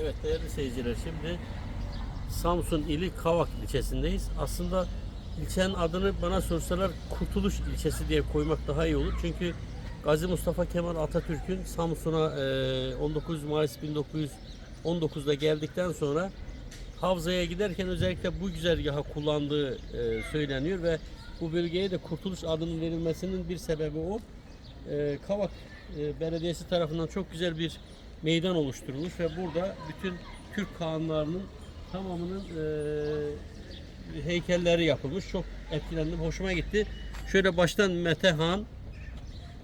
Evet değerli seyirciler şimdi Samsun ili Kavak ilçesindeyiz. Aslında ilçenin adını bana sorsalar Kurtuluş ilçesi diye koymak daha iyi olur. Çünkü Gazi Mustafa Kemal Atatürk'ün Samsun'a e, 19 Mayıs 1919'da geldikten sonra Havza'ya giderken özellikle bu güzergahı kullandığı e, söyleniyor ve bu bölgeye de Kurtuluş adının verilmesinin bir sebebi o. E, Kavak e, Belediyesi tarafından çok güzel bir meydan oluşturulmuş ve burada bütün Türk kağanlarının tamamının e, heykelleri yapılmış. Çok etkilendim, hoşuma gitti. Şöyle baştan Mete Han,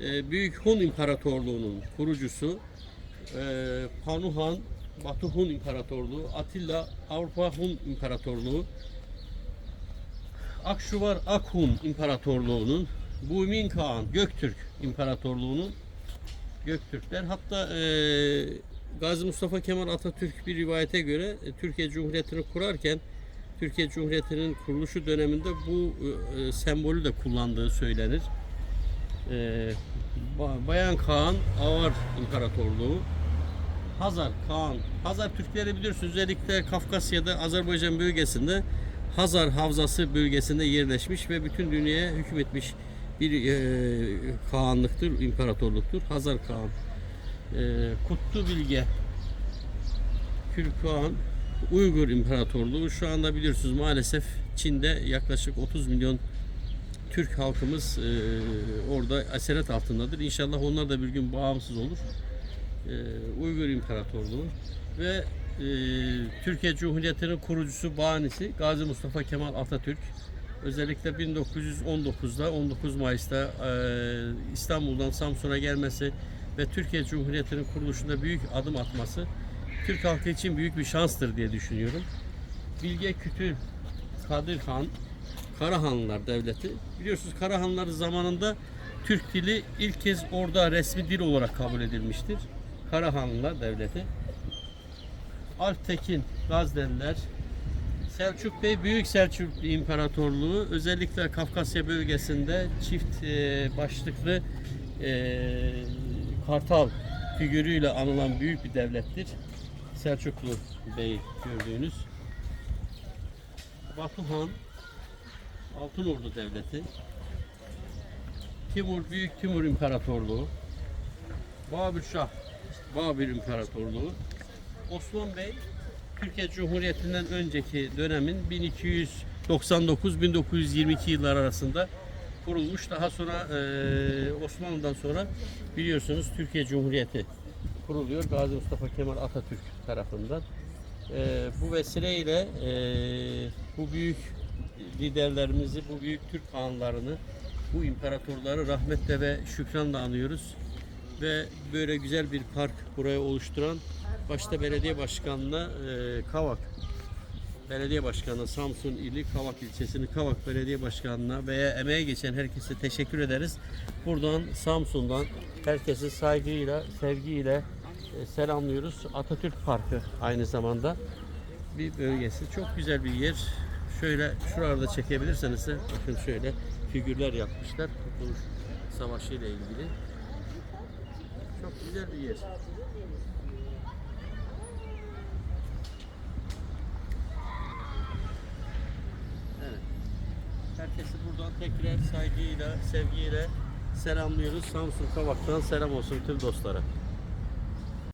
e, Büyük Hun İmparatorluğu'nun kurucusu, e, Panu Han, Batu Hun İmparatorluğu, Atilla Avrupa Hun İmparatorluğu, Akşuvar Akhun İmparatorluğu'nun, Bumin Kağan Göktürk İmparatorluğu'nun Göktürkler. Hatta e, Gazi Mustafa Kemal Atatürk bir rivayete göre e, Türkiye Cumhuriyeti'ni kurarken Türkiye Cumhuriyeti'nin kuruluşu döneminde bu e, e, sembolü de kullandığı söylenir. E, Ba- Bayan Kağan Avar İmparatorluğu Hazar Kağan Hazar Türkleri biliyorsunuz özellikle Kafkasya'da Azerbaycan bölgesinde Hazar Havzası bölgesinde yerleşmiş ve bütün dünyaya hükmetmiş bir e, Kağanlıktır, imparatorluktur. Hazar Kağan. E, Kutlu Bilge Kürkağan Uygur İmparatorluğu şu anda biliyorsunuz maalesef Çin'de yaklaşık 30 milyon Türk halkımız e, orada esaret altındadır. İnşallah onlar da bir gün bağımsız olur. E, Uygur İmparatorluğu ve e, Türkiye Cumhuriyeti'nin kurucusu, banisi Gazi Mustafa Kemal Atatürk. Özellikle 1919'da 19 Mayıs'ta e, İstanbul'dan Samsun'a gelmesi ve Türkiye Cumhuriyeti'nin kuruluşunda büyük adım atması Türk halkı için büyük bir şanstır diye düşünüyorum. Bilge Kütül Kadir Han Karahanlılar Devleti. Biliyorsunuz Karahanlılar zamanında Türk dili ilk kez orada resmi dil olarak kabul edilmiştir. Karahanlılar Devleti. Alp Tekin Gazneliler Selçuk Bey Büyük Selçuk İmparatorluğu özellikle Kafkasya bölgesinde çift e, başlıklı e, kartal figürüyle anılan büyük bir devlettir. Selçuklu Bey gördüğünüz. Batuhan Altınordu Devleti. Timur Büyük Timur İmparatorluğu. Babür Şah Babür İmparatorluğu. Osman Bey Türkiye Cumhuriyeti'nden önceki dönemin 1299-1922 yıllar arasında kurulmuş. Daha sonra eee, Osmanlı'dan sonra biliyorsunuz Türkiye Cumhuriyeti kuruluyor. Gazi Mustafa Kemal Atatürk tarafından. Eee, bu vesileyle eee, bu büyük liderlerimizi, bu büyük Türk hanlarını, bu imparatorları rahmetle ve şükranla anıyoruz ve böyle güzel bir park buraya oluşturan başta belediye başkanına e, Kavak Belediye Başkanı Samsun ili Kavak ilçesinin Kavak Belediye Başkanı'na veya emeğe geçen herkese teşekkür ederiz. Buradan Samsun'dan herkesi saygıyla, sevgiyle e, selamlıyoruz. Atatürk Parkı aynı zamanda bir bölgesi. Çok güzel bir yer. Şöyle şuralarda çekebilirseniz de bakın şöyle figürler yapmışlar. Kurtuluş Savaşı ile ilgili. Çok güzel bir yer. Evet. Herkesi buradan tekrar saygıyla, sevgiyle selamlıyoruz. Samsun Kavak'tan selam olsun tüm dostlara.